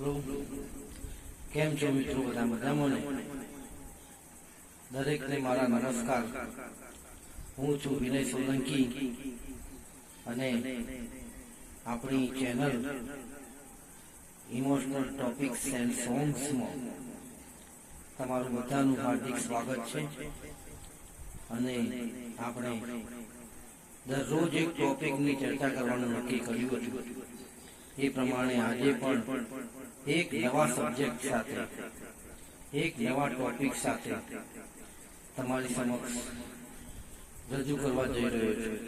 કેમ છો મિત્રો બધા મજામાં ને? દરેકને મારા નમસ્કાર. હું છું વિનય સોલંકી અને આપણી ચેનલ ઇમોશનલ ટોપિક્સ એન્ડ સોંગ્સમાં તમારું બધાનું હાર્દિક સ્વાગત છે. અને આપણે દરરોજ એક ટોપિકની ચર્ચા કરવાનું નક્કી કર્યું હતું. એ પ્રમાણે આજે પણ એક નવા સબ્જેક્ટ સાથે, એક નવા ટોપિક સાથે તમારી સમક્ષ રજૂ કરવા જઈ રહ્યો છું.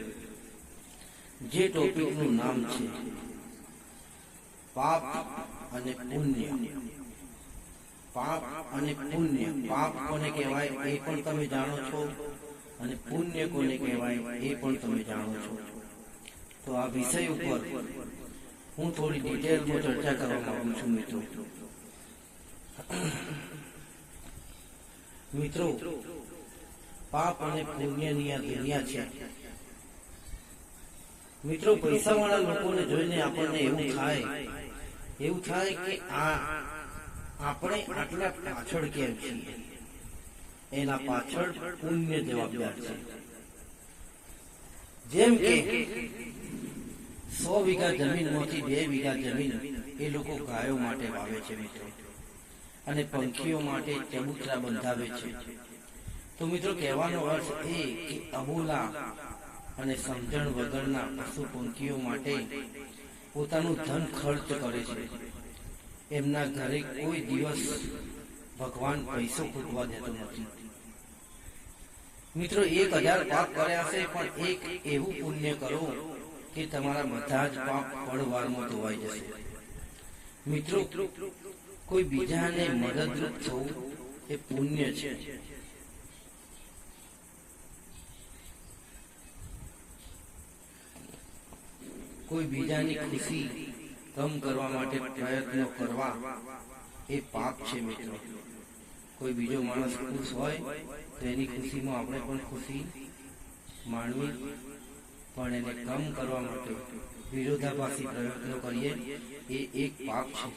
જે ટોપિકનું નામ છે પાપ અને પુણ્ય. પાપ અને પુણ્ય, પાપ કોને કહેવાય એ પણ તમે જાણો છો અને પુણ્ય કોને કહેવાય એ પણ તમે જાણો છો. તો આ વિષય ઉપર હું થોડી ડિટેલમાં ચર્ચા કરવા માંગુ છું, મિત્રો. મિત્રો, પાપ અને પુણ્યની આ દુનિયા છે. મિત્રો, પૈસાવાળા લોકોને જોઈને આપણને એવું થાય એવું થાય કે આ આપણે આટલા પાછળ કેમ છીએ? એના પાછળ પુણ્ય જવાબદાર છે. જેમ કે સો વીઘા જમીનમાંથી બે વીઘા જમીન એ લોકો ગાયો માટે વાવે છે મિત્રો. અને પંખીઓ માટે ચબૂતરા બંધાવે છે. તો મિત્રો કહેવાનો અર્થ એ કે અબોલા અને સમજણ વગરના પશુ પંખીઓ માટે પોતાનું ધન ખર્ચ કરે છે. એમના ઘરે કોઈ દિવસ ભગવાન પૈસો ખૂટવા દેતો નથી. મિત્રો એક હજાર પાપ કર્યા છે પણ એક એવું પુણ્ય કરો કે તમારા બધા જ પાપ પળવારમાં ધોવાઈ જશે. મિત્રો, કોઈ બીજાને મદદરૂપ થવું એ પુણ્ય છે. કોઈ બીજાની ખુશી કમ કરવા માટે પ્રયત્નો કરવા એ પાપ છે, મિત્રો. કોઈ બીજો માણસ ખુશ હોય તો એની ખુશીમાં આપણે પણ ખુશી માણવી પણ એને કમ કરવા માટે વિરોધાભાસી પ્રયત્નો કરીએ, એ એક પાપ છે.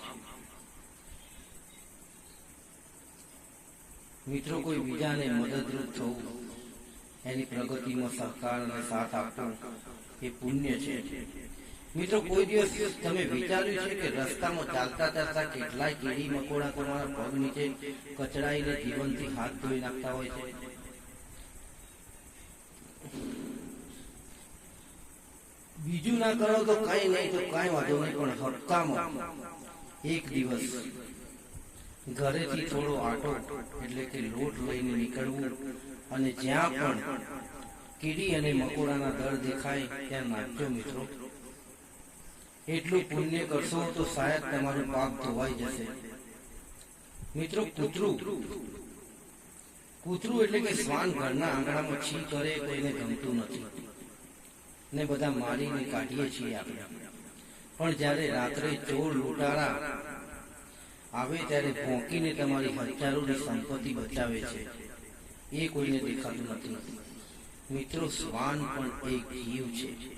મિત્રો, કોઈ બીજાને મદદરૂપ થવું, એની પ્રગતિમાં સહકાર અને સાથ આપવો, એ પુણ્ય છે. મિત્રો, કોઈ દિવસ તમે વિચાર્યું છે કે રસ્તામાં ચાલતા ચાલતા કેટલાય કીડી મકોડા તમારા પગ નીચે કચડાઈને જીવનથી હાથ ધોઈ નાખતા હોય છે? બીજું ના કરો તો કઈ નહીં, તો કઈ વાંધો નહીં, પણ હપ્તામાં એક દિવસ ઘરેથી થોડો આટો, એટલે કે લોટ લઈને નીકળવું અને જ્યાં પણ કીડી અને મકોડાના દળ દેખાય, ત્યાં નાખજો મિત્રો. એટલું પુણ્ય કરશો તો શાયદ તમારું પાપ ધોવાઈ જશે. મિત્રો, કૂતરું. કૂતરું એટલે કે શ્વાન ઘરના આંગણામાં છી કરે તો એને ગમતું નથી. ને બધા મારીને કાઢીએ છીએ આપણે. પણ જ્યારે રાત્રે ચોર લૂંટારા આવે ત્યારે ભોંકીને તમારી હજારોની સંપત્તિ બચાવે છે. એ કોઈને દેખાતું નથી. મિત્રો, શ્વાન પણ એક જીવ છે.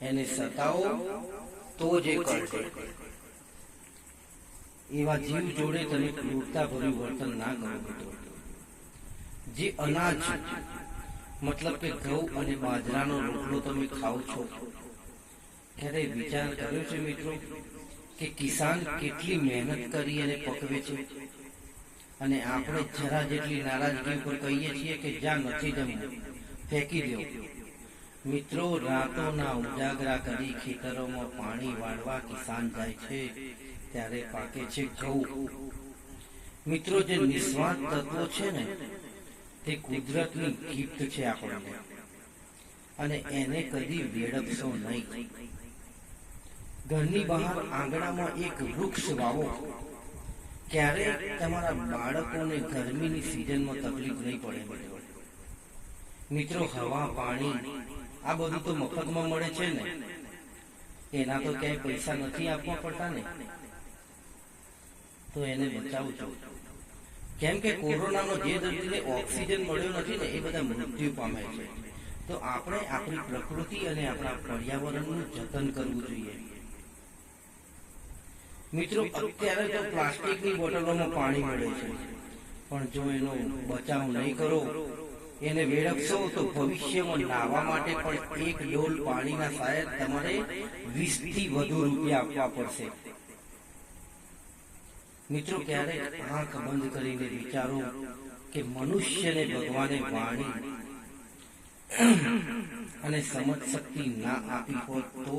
એને સતાવો તો જ એ કરશે એવા જીવ જોડે તમે ક્રૂરતા ભર્યું વર્તન ના કરો મિત્રો. જે અનાજ મતલબ કે ઘઉં અને બાજરાનો રોટલો તમે ખાઓ છો. ક્યારે વિચાર કર્યો છે મિત્રો કે કિસાન કેટલી મહેનત કરી અને પકવે છે. અને આપણે જરા જેટલી નારાજગી ઉપર કહીએ છીએ કે જ્યાં નથી જમવું, ફેંકી દો. મિત્રો, રાતોના ઉજાગરા કરી ખેતરોમાં પાણી વાળવા કિસાન જાય છે, ત્યારે પાકે છે ઘઉં. મિત્રો, જે નિસ્વાર્થ તત્વો છે ને તે કુદરતની ગિફ્ટ છે આપણને. અને એને કદી વેડપશો નહીં. ઘરની બહાર આંગણામાં એક વૃક્ષ વાવો. ક્યારે તમારા બાળકોને ગરમીની સિઝનમાં તકલીફ નહીં પડે. મિત્રો, હવા, પાણી, આ બધું તો મફતમાં મળે છે ને? એના તો ક્યાંય પૈસા નથી આપવા પડતા ને? તો એને બચાવજો. કેમ કે કોરોનાનો જે દર્દીને ઓક્સિજન મળ્યો નથી ને એ બધા મૃત્યુ પામે છે. તો આપણે આપણી પ્રકૃતિ અને આપણા પર્યાવરણનું જતન કરવું જોઈએ. મિત્રો, અત્યારે તો પ્લાસ્ટિકની બોટલોમાં પાણી મળે છે. પણ જો એનો બચાવ નહીં કરો, એને વેડફશો તો ભવિષ્યમાં નાહવા માટે પણ એક ડોલ પાણીના શાયદ તમારે વીસથી વધુ રૂપિયા આપવા પડશે. મિત્રો, ક્યારેક આંખ બંધ કરીને વિચારો કે મનુષ્યને ભગવાને વાણી અને સમજ શક્તિ ના આપી હોત તો?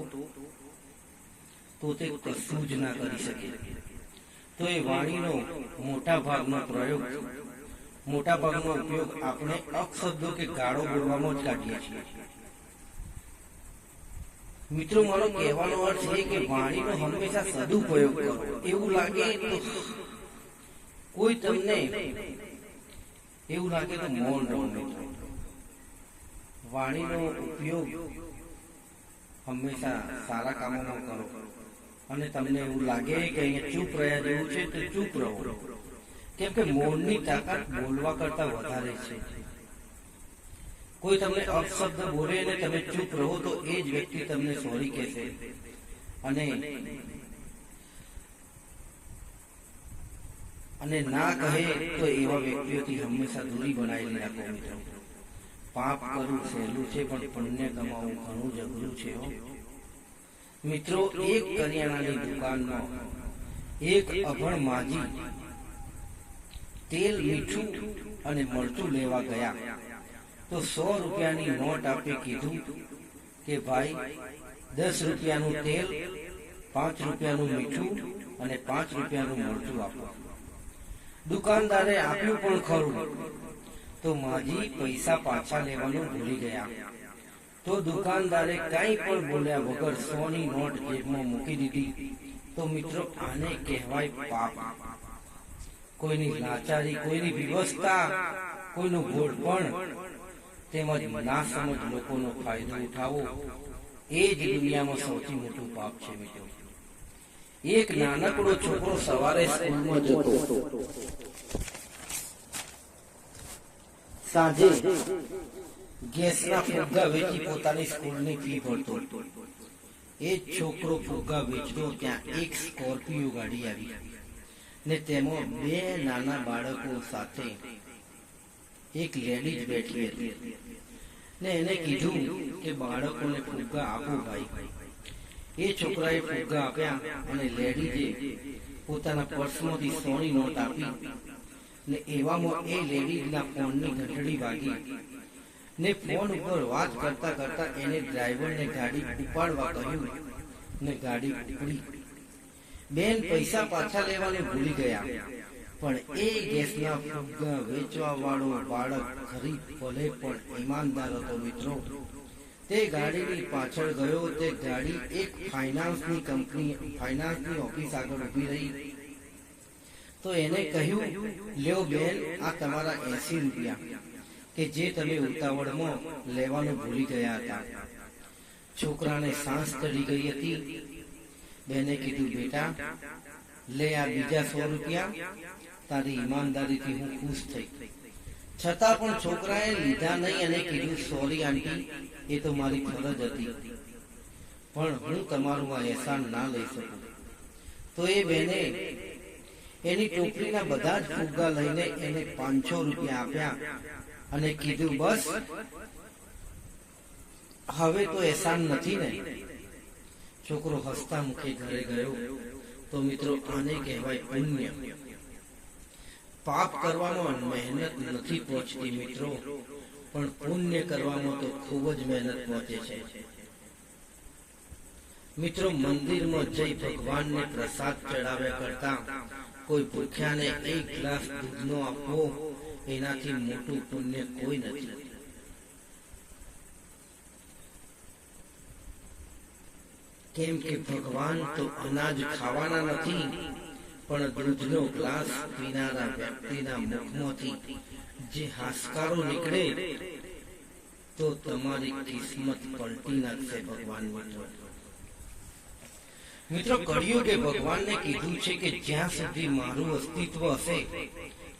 તો તે કશું જ ના કરી શકે. તો એ વાણીનો મોટા ભાગનો પ્રયોગ મોટા ભાગનો ઉપયોગ આપણે અપશબ્દો કે ગાળો બોલવામાં જ કાઢીએ છીએ. મિત્રો, મારો કહેવાનો અર્થ છે કે વાણીનો હંમેશા સદુપયોગ કરો. એવું લાગે તો કોઈ તમને એવું લાગે તો મૌન રહો મિત્રો. વાણીનો ઉપયોગ હંમેશા સારા કામોમાં કરો. અને તમને એવું લાગે કે અહીંયા ચૂપ રહ્યા જેવું છે, તો ચૂપ રહો. કેમ કે મૌનની તાકાત બોલવા કરતા વધારે છે. કોઈ તમને અપશબ્દ બોલે અને તમે ચૂપ રહો તો એ જ વ્યક્તિ તમને સોરી કહેશે. અને અને ના કહે તો એવા વ્યક્તિઓથી હંમેશા દૂરી બનાવી રાખો મિત્રો. પાપ કરવું સહેલું છે, પણ પુણ્ય કમાવું ઘણું જ અઘરું છે મિત્રો, એક કરિયાણાની દુકાનમાં એક અભણ માજી તેલ મીઠું અને મરચું લેવા ગયા. તો સો રૂપિયાની નોટ આપી કીધું કે ભાઈ, દસ રૂપિયાનું તેલ, પાંચ રૂપિયાનું મીઠું અને પાંચ રૂપિયાનું મરચું આપો. દુકાનદારે આપ્યું પણ ખરું. તો માજી પૈસા પાછા લેવાનું ભૂલી ગયા. તો દુકાનદારે કઈ પણ બોલ્યા વગર સોની નોટ જેબમાં મૂકી દીધી. તો મિત્રો, આને કહેવાય પાપ. કોઈની લાચારી, કોઈની વિવસ્થા, કોઈનું ઘોડપણ તેમજ ના સમજ લોકોનો ફાયદો ઉઠાવો. એ જ દુનિયામાં સૌથી મોટું પાપ છે મિત્રો. એક નાનકડો છોકરો સવારે સ્કૂલમાં જતો સાંજે ગેસના ફુગ્ગા વેચી પોતાની સ્કૂલની ફી ભરતો. એ છોકરો ફુગ્ગા વેચતો ત્યાં એક સ્કોર્પિયો ગાડી આવી. ને તેમાં બે નાના બાળકો સાથે એક લેડીઝ બેઠી હતી. ને એને કીધું કે બાળકોને ફુગ્ગા આપો ભાઈ. એ છોકરાએ ફુગ્ગા આપ્યા અને લેડીઝે પોતાના પર્સમાંથી સોની નોટ આપી ને એવામાં એ લેડીઝના ફોનની ઘંટડી વાગી ને ફોન ઉપર વાત કરતા કરતા એને ડ્રાઈવરને ગાડી ઉપાડવા કહ્યું ને ગાડી ઉપડી. બેન, પૈસા પાછા લેવાને ભૂલી ગયા. પણ એ ગેસના ફુગ્ગા વેચવા વાળો બાળક ગરીબ ભલે પણ ઈમાનદાર હતો મિત્રો. તે ગાડીની પાછળ ગયો, તે ગાડી એક ફાઇનાન્સની કંપની, ફાઇનાન્સની ઓફિસ આગળ ઊભી રહી. તો એને કહ્યું, લ્યો બેન, આ તમારા એસી રૂપિયા કે જે તમે ઉતાવળમાં લેવાનું ભૂલી ગયા હતા. છોકરાને સાંસ ચડી ગઈ હતી. બેને કીધું, બેટા, લે આ બીજા સો રૂપિયા તારી ઈમાનદારીથી હું ખુશ થઈ છતાં પણ છોકરાએ લીધા નહીં અને કીધું સોરી આંટી, એ તો મારી ફરજ હતી. પણ હું તમારું આ એહસાન ના લઈ શકું. તો એ બેને એની ટોપલીના બધા જ ફુગ્ગા લઈને એને પાંચસો રૂપિયા આપ્યા અને કીધું, બસ, હવે તો એહસાન નથી ને. છોકરો હસતા મુખે ઘરે ગયો. તો મિત્રો, આને કહેવાય પુણ્ય. પાપ કરવામાં મહેનત નથી પહોંચતી મિત્રો. પણ પુણ્ય કરવામાં તો ખૂબ જ મહેનત પહોંચે છે. મિત્રો, મંદિરમાં જઈ ભગવાનને પ્રસાદ ચડાવ્યા કરતા કોઈ ભૂખ્યાને એક ગ્લાસ દૂધનો આપવો એનાથી મોટું પુણ્ય કોઈ નથી. કેમ કે ભગવાન તો અનાજ ખાવાના નથી પણ દૂધનો ગ્લાસ પીનારા વ્યક્તિના મુખમાંથી જે હાસકારો નીકળે, તો તમારી કિસ્મત પલટી નાખશે ભગવાન મિત્રો. મિત્રો, કળિયુગે ભગવાનને કીધું છે કે જ્યાં સુધી મારું અસ્તિત્વ હશે,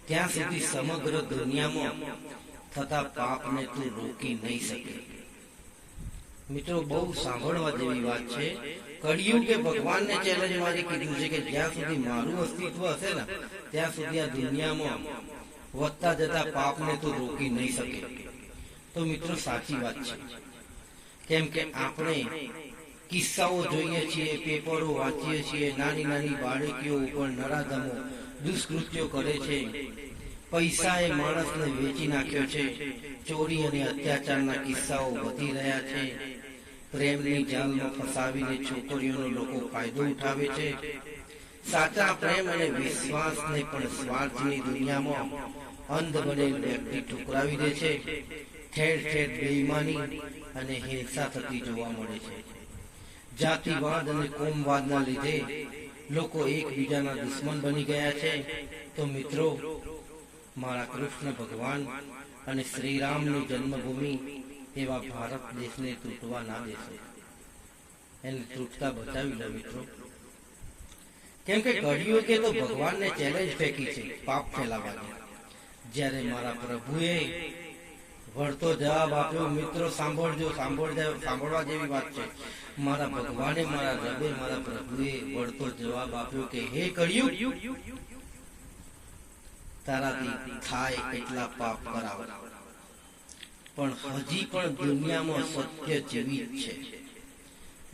ત્યાં સુધી સમગ્ર દુનિયામાં થતા પાપને તું રોકી નહીં શકે. મિત્રો, બહુ સાંભળવા જેવી વાત છે. કળિયુગ ભગવાનને ચેલેન્જમાં જે કીધું છે કે જ્યાં સુધી મારું અસ્તિત્વ હશે ને, ત્યાં સુધી આ દુનિયામાં વધતા જતા પાપને તો રોકી નહીં શકે. તો મિત્રો, સાચી વાત છે. કેમ કે આપણે કિસ્સાઓ જોઈએ છીએ, પેપરો વાંચીએ છીએ નાની નાની બાળકીઓ ઉપર નરાધમો, દુષ્કૃત્યો કરે છે. પૈસા એ માણસને વેચી નાખ્યો છે. ચોરી અને અત્યાચારના કિસ્સાઓ વધી રહ્યા છે. પ્રેમની જાલમાં ફસાવીને છોકરીઓનો લોકો ફાયદો ઉઠાવે છે. સાચા પ્રેમ અને વિશ્વાસને પણ સ્વાર્થની દુનિયામાં અંધ બને વ્યક્તિ ઠુકરાવી દે છે. ઠેર ઠેર બેઈમાની અને હિંસા થતી જોવા મળે છે. જાતિવાદ અને કોમવાદના લીધે લોકો એકબીજાના દુશ્મન બની ગયા છે. તો મિત્રો મારા કૃષ્ણ ભગવાન અને શ્રીરામની જન્મભૂમિ એવા ભારત દેશને તૂટવા ના દેશો. એને તૂટતા બચાવી લો મિત્રો. કેમ કે કળિયુગે તો ભગવાનને ચેલેન્જ ફેંકી છે, પાપ ફેલાવવાની. જ્યારે મારા પ્રભુએ વળતો જવાબ આપ્યો, મિત્રો, સાંભળજો સાંભળજો, સાંભળવા જેવી વાત છે. મારા ભગવાને, મારા રબે, મારા પ્રભુએ વળતો જવાબ આપ્યો કે, હે કળિયુગ તારાથી થાય એટલા પાપ કરાવ. પણ હજી પણ દુનિયામાં સત્ય જીવિત છે.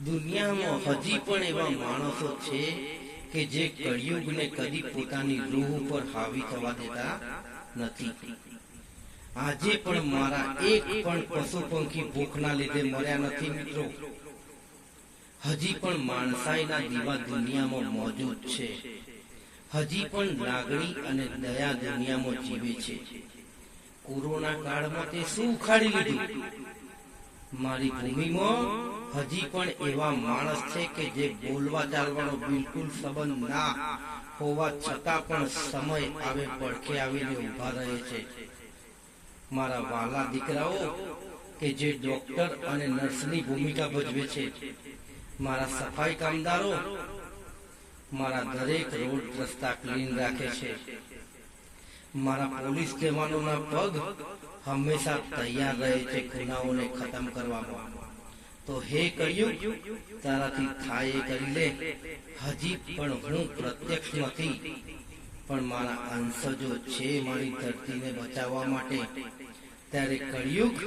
દુનિયામાં હજી પણ એવા માણસો છે કે જે કળિયુગને કદી પોતાની રૂહ ઉપર હાવી થવા દેતા નથી. આજે પણ મારા એક પણ પશુ પંખી ભૂખના લીધે મર્યા નથી મિત્રો. હજી પણ માણસાઈના દીવા દુનિયામાં મોજૂદ છે. હજી પણ લાગણી અને દયા દુનિયામાં જીવે છે. કોરોના કાળમાં તે શું ઉખાડી લીધું? મારી ભૂમિમાં હજી પણ એવા માણસ છે કે જે બોલવા ચાલવાનો બિલકુલ સંબંધ ના હોવા છતાં પણ સમય આવે પડખે આવીને ઊભા રહે છે. મારા વાલા દીકરાઓ, કે જે ડોક્ટર અને નર્સની ભૂમિકા ભજવે છે. મારા સફાઈ કામદારો મારા દરેક રોડ રસ્તા ક્લીન રાખે છે. મારા પોલીસ જવાનોના પગ હંમેશા તૈયાર રહે છે ગુનાઓને ખતમ કરવામાં. તો હે કર્યું તારાથી થાય કરી લે. હજી પણ હું પ્રત્યક્ષ નથી પણ મારા અંશજો છે મારી ધરતીને બચાવવા માટે. ત્યારે કળિયુગ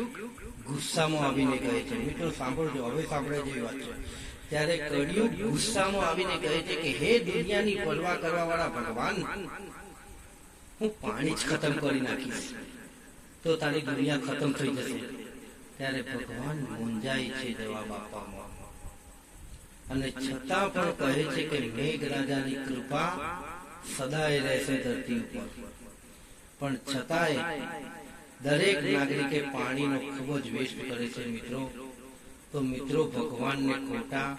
ગુસ્સામાં આવીને કહે છે. મિત્રો, સાંભળજો, હવે સાંભળે જેવી વાત છે. ત્યારે કળિયુગ ગુસ્સામાં આવીને કહે છે કે, હે દુનિયાની પરવા કરવા વાળા ભગવાન, હું પાણી જ ખતમ કરી નાખીશ. તો તારી દુનિયા ખતમ થઈ જશે. ત્યારે ભગવાન મૂંઝાય છે જવાબ આપવામાં. અને છતાં પણ કહે છે કે મેઘરાજાની કૃપા સદાય રહેશે ધરતી ઉપર. પણ છતાંય દરેક નાગરિકે પાણીનો ખૂબ જ વેસ્ટ કરે છે, મિત્રો. તો મિત્રો ભગવાનને ખોટા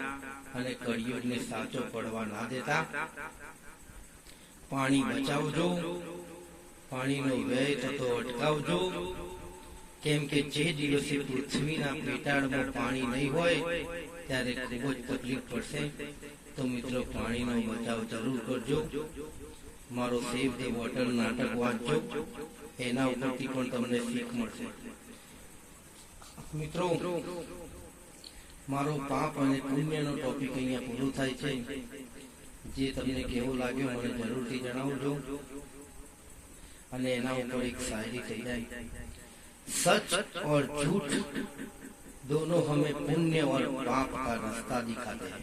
અને કળિયુગને સાચો પડવા ના દેતા. પાણી બચાવજો, પાણીનો વ્યય થતો અટકાવજો. કેમ કે જે દિવસે પૃથ્વીના પેટાળમાં પાણી નહીં હોય, ત્યારે ખૂબ જ તકલીફ પડશે. તો મિત્રો પાણીનો બચાવ જરૂર કરજો. મારો સેવ ધ વોટર નાટક વાંચજો. એના ઉપરથી પણ તમને શીખ મળશે. મિત્રો મારો પાપ અને પુણ્યનો ટોપિક અહીંયા પૂરો થાય છે જે તમને કેવો લાગ્યો મને જરૂરથી જણાવજો અને એના ઉપર એક શાયરી થઈ જાય सच और झूठ दोनों हमें पुण्य और पाप का रास्ता दिखाते हैं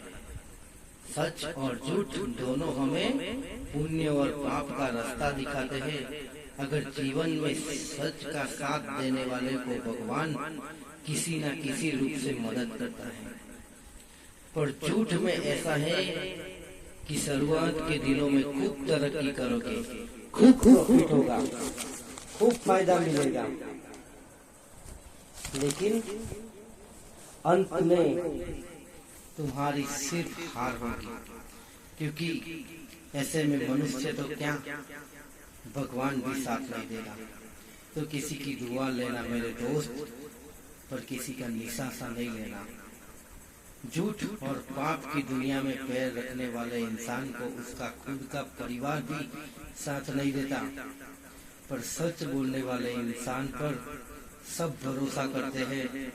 सच और झूठ दोनों हमें पुण्य और पाप का रास्ता दिखाते हैं अगर जीवन में सच का साथ देने वाले को भगवान किसी न किसी रूप से मदद करता है। पर झूठ में ऐसा है कि शुरुआत के दिनों में खूब तरक्की करोगे, खूब प्रॉफिट होगा, खूब फ़ायदा मिलेगा। लेकिन अंत में तुम्हारी सिर्फ़ हार होगी, क्योंकि ऐसे में मनुष्य तो क्या? भगवान भी साथ नहीं देगा। तो किसी की दुआ लेना मेरे दोस्त पर किसी का निशासा नहीं लेना। झूठ और पाप की दुनिया में पैर रखने वाले इंसान को उसका खुद का परिवार भी साथ नहीं देता। पर सच बोलने वाले इंसान पर सब भरोसा करते हैं।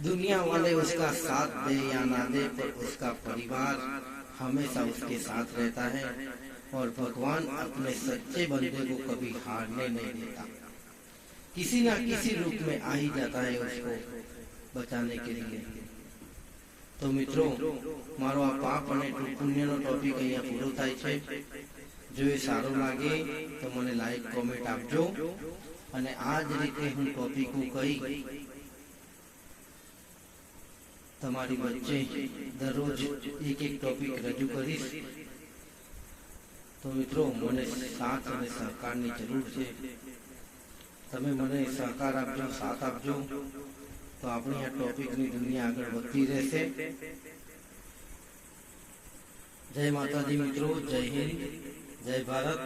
दुनिया वाले उसका साथ दे या ना दे, पर उसका परिवार हमेशा उसके साथ रहता है और भगवान अपने सच्चे बंदे को कभी हारने नहीं देता। किसी ना किसी रूप में आ ही जाता है उसको બચાવને કે लिए તો મિત્રો મારો આ પાપ અને પુણ્યનો ટોપિક અહીંયા પૂરો થાય છે જો એ સારો લાગે તો મને લાઈક કોમેન્ટ આપજો અને આ જ રીતે હું ટોપિક હું કહી તમારી વચ્ચે દરરોજ એક એક ટોપિક રજૂ કરીશ તો મિત્રો મને સાથ અને સહકારની જરૂર છે તમે મને સહકાર આપજો, સાથ આપજો, તો આપણી આ ટોપિકની દુનિયા આગળ વધતી રહેશે. જય માતાજી મિત્રો, જય હિન્દ, જય ભારત,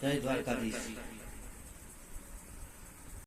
જય દ્વારકાધીશ.